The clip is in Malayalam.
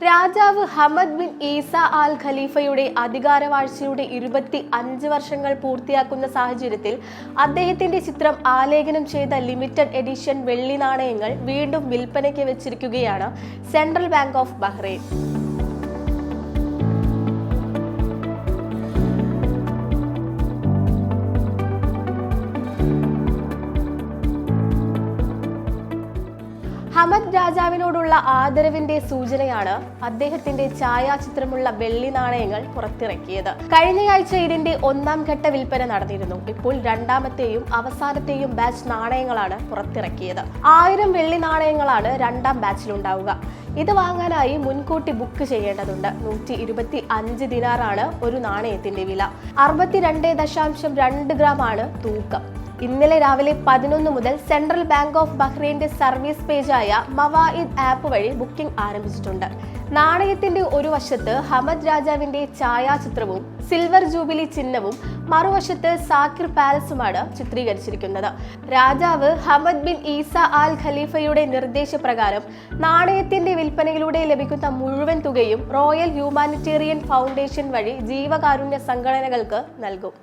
രാജാവ് ഹമദ് ബിൻ ഈസ ആൽ ഖലീഫയുടെ അധികാരവാഴ്ചയുടെ ഇരുപത്തി അഞ്ച് വർഷങ്ങൾ പൂർത്തിയാക്കുന്ന സാഹചര്യത്തിൽ അദ്ദേഹത്തിന്റെ ചിത്രം ആലേഖനം ചെയ്ത ലിമിറ്റഡ് എഡിഷൻ വെള്ളി നാണയങ്ങൾ വീണ്ടും വിൽപ്പനയ്ക്ക് വെച്ചിരിക്കുകയാണ് central bank of Bahrain. Hamad രാജാവിനോടുള്ള ആദരവിന്റെ സൂചനയാണ് അദ്ദേഹത്തിന്റെ ഛായാചിത്രമുള്ള വെള്ളി നാണയങ്ങൾ പുറത്തിറക്കിയത്. കഴിഞ്ഞയാഴ്ച ഇതിന്റെ ഒന്നാം ഘട്ട വിൽപ്പന നടന്നിരുന്നു. ഇപ്പോൾ രണ്ടാമത്തെയും അവസാനത്തെയും ബാച്ച് നാണയങ്ങളാണ് പുറത്തിറക്കിയത്. ആയിരം വെള്ളി നാണയങ്ങളാണ് രണ്ടാം ബാച്ചിലുണ്ടാവുക. ഇത് വാങ്ങാനായി മുൻകൂട്ടി ബുക്ക് ചെയ്യേണ്ടതുണ്ട്. നൂറ്റി ഇരുപത്തി അഞ്ച് ദിനാറാണ് ഒരു നാണയത്തിന്റെ വില. അറുപത്തിരണ്ട് ദശാംശം രണ്ട് ഗ്രാം ആണ് തൂക്കം. ഇന്നലെ രാവിലെ പതിനൊന്ന് മുതൽ സെൻട്രൽ ബാങ്ക് ഓഫ് ബഹ്റൈന്റെ സർവീസ് പേജായ മവായിദ് ആപ്പ് വഴി ബുക്കിംഗ് ആരംഭിച്ചിട്ടുണ്ട്. നാണയത്തിന്റെ ഒരു വശത്ത് ഹമദ് രാജാവിന്റെ ഛായാചിത്രവും സിൽവർ ജൂബിലി ചിഹ്നവും മറുവശത്ത് സാക്കിർ പാലസുമാണ് ചിത്രീകരിച്ചിരിക്കുന്നത്. രാജാവ് ഹമദ് ബിൻ ഈസ ആൽ ഖലീഫയുടെ നിർദ്ദേശപ്രകാരം നാണയത്തിന്റെ വിൽപ്പനയിലൂടെ ലഭിക്കുന്ന മുഴുവൻ തുകയും റോയൽ ഹ്യൂമാനിറ്റേറിയൻ ഫൗണ്ടേഷൻ വഴി ജീവകാരുണ്യ സംഘടനകൾക്ക് നൽകും.